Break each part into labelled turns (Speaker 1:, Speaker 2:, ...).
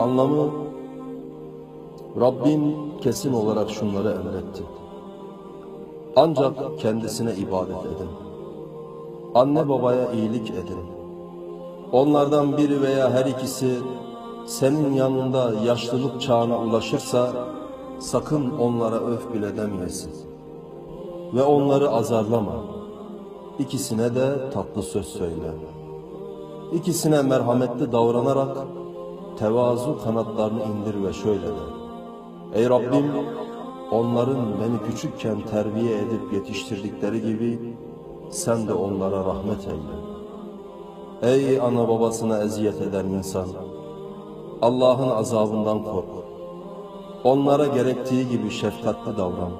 Speaker 1: Anlamı Rabbin kesin olarak şunları emretti. Ancak kendisine ibadet edin. Anne babaya iyilik edin. Onlardan biri veya her ikisi senin yanında yaşlılık çağına ulaşırsa sakın onlara öf bile demeyesin. Ve onları azarlama. İkisine de tatlı söz söyle. İkisine merhametli davranarak tevazu kanatlarını indir ve şöyle de. Ey Rabbim onların beni küçükken terbiye edip yetiştirdikleri gibi sen de onlara rahmet eyle. Ey ana babasına eziyet eden insan! Allah'ın azabından kork. Onlara gerektiği gibi şefkatli davran.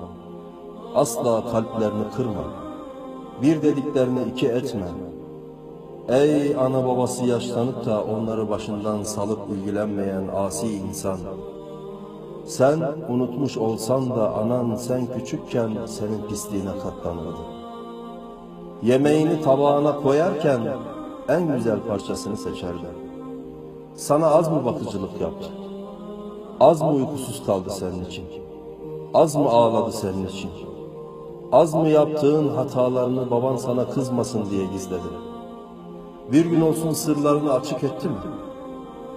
Speaker 1: Asla kalplerini kırma. Bir dediklerini iki etme. Ey ana babası yaşlanıp da onları başından salıp ilgilenmeyen asi insan! Sen unutmuş olsan da anan sen küçükken senin pisliğine katlanmadı. Yemeğini tabağına koyarken en güzel parçasını seçerdi. Sana az mı bakıcılık yaptı? Az mı uykusuz kaldı senin için? Az mı ağladı senin için? Az mı yaptığın hatalarını baban sana kızmasın diye gizledi? Bir gün olsun sırlarını açık etti mi?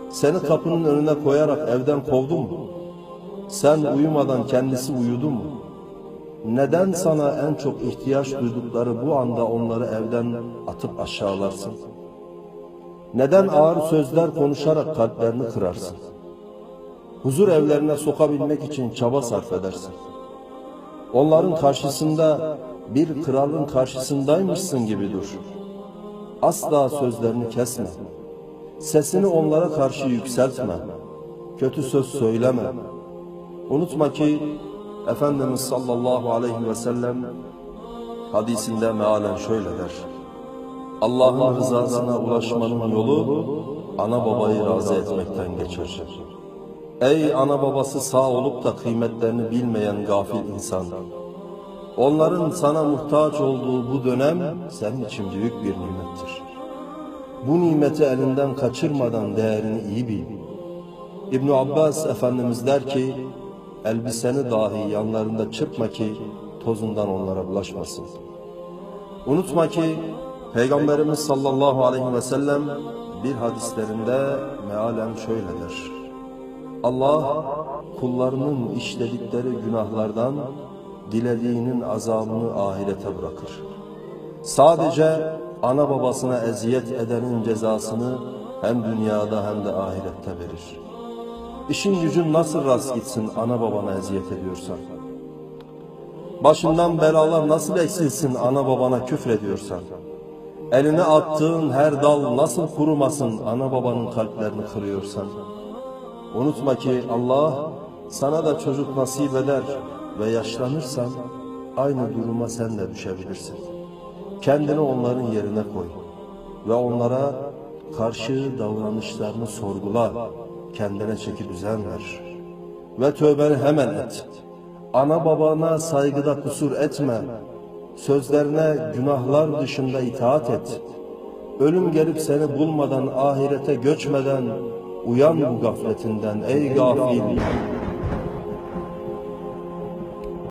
Speaker 1: Seni kapının önüne koyarak evden kovdu mu? Sen uyumadan kendisi uyudu mu? Neden sana en çok ihtiyaç duydukları bu anda onları evden atıp aşağılarsın? Neden ağır sözler konuşarak kalplerini kırarsın? Huzur evlerine sokabilmek için çaba sarf edersin. Onların karşısında bir kralın karşısındaymışsın gibi dur. Asla sözlerini kesme. Sesini onlara karşı yükseltme. Kötü söz söyleme. Unutma ki Efendimiz sallallahu aleyhi ve sellem hadisinde mealen şöyle der. Allah'ın rızasına ulaşmanın yolu ana babayı razı etmekten geçer. Ey ana babası sağ olup da kıymetlerini bilmeyen gafil insan! Onların sana muhtaç olduğu bu dönem senin için büyük bir nimettir. Bu nimeti elinden kaçırmadan değerini iyi bil. İbn Abbas Efendimiz der ki, elbiseni dahi yanlarında çırpma ki tozundan onlara bulaşmasın. Unutma ki Peygamberimiz sallallahu aleyhi ve sellem bir hadislerinde mealen şöyle der. Allah kullarının işledikleri günahlardan dilediğinin azabını ahirete bırakır. Sadece ana babasına eziyet edenin cezasını hem dünyada hem de ahirette verir. İşin gücün nasıl rast gitsin ana babana eziyet ediyorsan? Başından belalar nasıl eksilsin ana babana küfrediyorsan? Eline attığın her dal nasıl kurumasın ana babanın kalplerini kırıyorsan? Unutma ki Allah sana da çocuk nasip eder ve yaşlanırsan aynı duruma sen de düşebilirsin. Kendini onların yerine koy ve onlara karşı davranışlarını sorgula, kendine çeki düzen ver ve tövbeni hemen et. Ana babana saygıda kusur etme, sözlerine günahlar dışında itaat et. Ölüm gelip seni bulmadan ahirete göçmeden uyan bu gafletinden ey gafil.